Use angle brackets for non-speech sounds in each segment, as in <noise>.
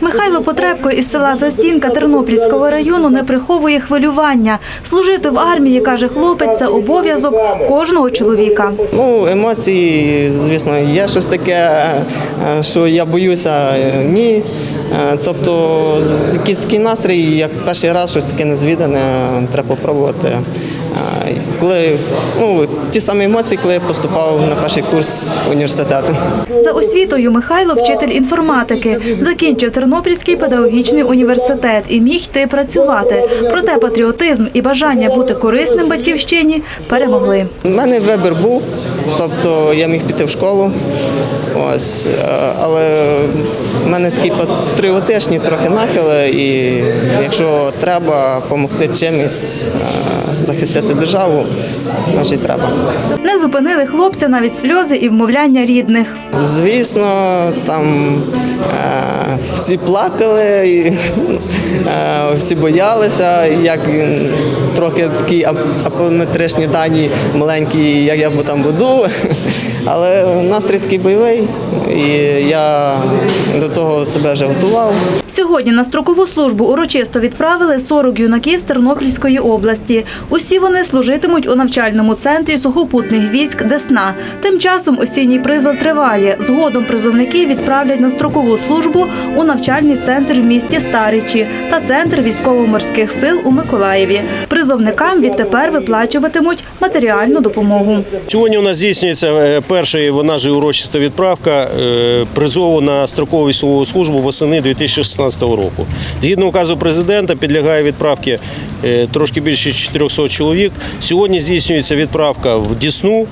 Михайло Потребко із села Застінка Тернопільського району не приховує хвилювання. Служити в армії, каже хлопець, це обов'язок кожного чоловіка. Ну, емоції, звісно, є щось таке, е, що я боюся, ні. Е, Тобто, якийсь такий настрій, як перший раз щось таке незвідане, треба попробувати. Е, Коли ну, ті самі емоції, коли я поступав на перший курс університету. За освітою Михайло вчитель інформатики. Закінчив Тернопільський педагогічний університет і міг йти працювати. Проте патріотизм і бажання бути корисним батьківщині перемогли. У мене вибір був, тобто я міг піти в школу. Ось, е, але в мене такі патріотичні трохи нахили, і якщо треба допомогти чимось е, захистити державу, значить треба. Не зупинили хлопця навіть сльози і вмовляння рідних. Звісно, там е, всі плакали, і, <laughs> е, всі боялися, як трохи такі апометричні дані маленькі, як я там буду. Але настрій такий бойовий, і я до того себе вже готував. Сьогодні на строкову службу урочисто відправили 40 юнаків з Тернопільської області. Усі вони служитимуть у навчальному центрі сухопутних військ Десна. Тим часом осінній призов триває. Згодом призовників відправлять на строкову службу у навчальний центр в місті Старичі та центр військово-морських сил у Миколаєві. Призовникам відтепер виплачуватимуть матеріальну допомогу. Сьогодні у нас здійснюється е, перша вона ж урочиста відправка е, призову на строкову військову службу восени 2016 року. Згідно указу президента, підлягає відправки е, трошки більше 400 чоловік. Сьогодні здійснюється відправка в Дісну.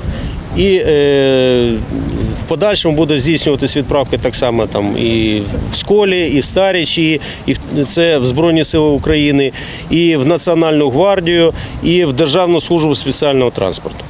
І е, в подальшому буде здійснюватись відправки так само там і в Сколі, і в Старічі, і в це в Збройні Сили України, і в Національну гвардію, і в Державну службу спеціального транспорту.